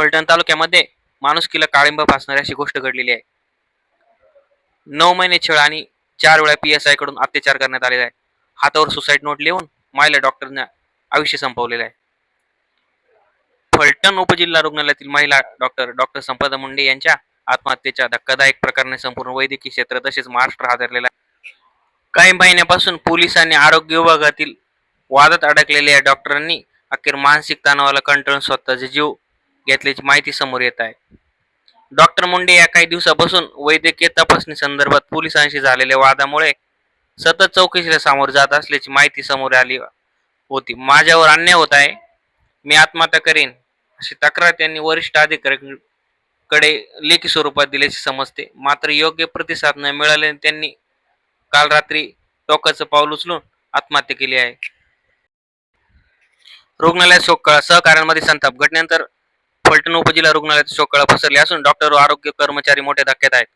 फलटण तालुक्यामध्ये माणुसकीला काळिंब फासणारी अशी गोष्ट घडलेली आहे. नऊ महिने छळ आणि चार वेळा पी एस आयकडून अत्याचार करण्यात आलेला आहे. हातावर सुसाईड नोट लिहून महिला डॉक्टरने आयुष्य संपवलेलं आहे. फलटण उपजिल्हा रुग्णालयातील महिला डॉक्टर डॉक्टर संपदा मुंडे यांच्या आत्महत्येच्या धक्कादायक प्रकरणे संपूर्ण वैद्यकीय क्षेत्र तसेच महाराष्ट्र हादरलेला आहे. काही महिन्यापासून पोलीस आणि आरोग्य विभागातील वादात अडकलेल्या या डॉक्टरांनी अखेर मानसिक तणावाला कंटाळून स्वतःचे जीव घेतल्याची माहिती समोर येत आहे. डॉक्टर मुंडे या काही दिवसापासून वैद्यकीय तपासणी संदर्भात पोलिसांशी झालेल्या वादामुळे सतत चौकशीला सामोर जात असल्याची माहिती समोर आली होती. माझ्यावर अन्याय होत आहे. मी आत्महत्या करीन अशी तक्रार त्यांनी वरिष्ठ अधिकाऱ्यांकडे लेखी स्वरूपात दिल्याचे समजते. मात्र योग्य प्रतिसाद न मिळाल्याने त्यांनी काल रात्री टोकाचं पाऊल उचलून आत्महत्या केली आहे. रुग्णालयात शोक सहकार्यांमध्ये संताप. घटनेनंतर फलटण उपजिल्हा रुग्णालयात शोककळा पसरली असून डॉक्टर व आरोग्य कर्मचारी मोठ्या धक्क्यात आहेत.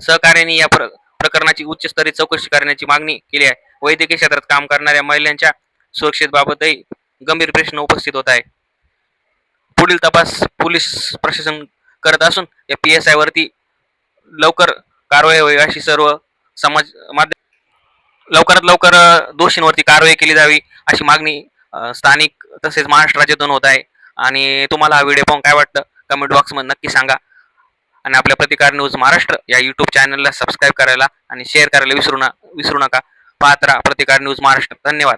सहकार्यांनी या प्र प्रकरणाची उच्चस्तरीय चौकशी करण्याची मागणी केली आहे. वैद्यकीय क्षेत्रात काम करणाऱ्या महिलांच्या सुरक्षेबाबतही गंभीर प्रश्न उपस्थित होत आहे पुढील तपास पोलीस प्रशासन करत असून या पी एस आय वरती लवकर कारवाई होईल अशी सर्व समाज माध्यम लवकरात लवकर दोषींवरती कारवाई केली जावी अशी मागणी स्थानिक तसेच महाराष्ट्र राज्यातून होत आहे. आणि तुम्हाला हा व्हिडिओ पाहून काय वाटतं? कमेंट बॉक्समध्ये नक्की सांगा. आणि आपल्या प्रतिकार न्यूज महाराष्ट्र या यूट्यूब चॅनलला सबस्क्राईब करायला आणि शेअर करायला विसरू ना विसरू नका. पाहत राहा प्रतिकार न्यूज महाराष्ट्र. धन्यवाद.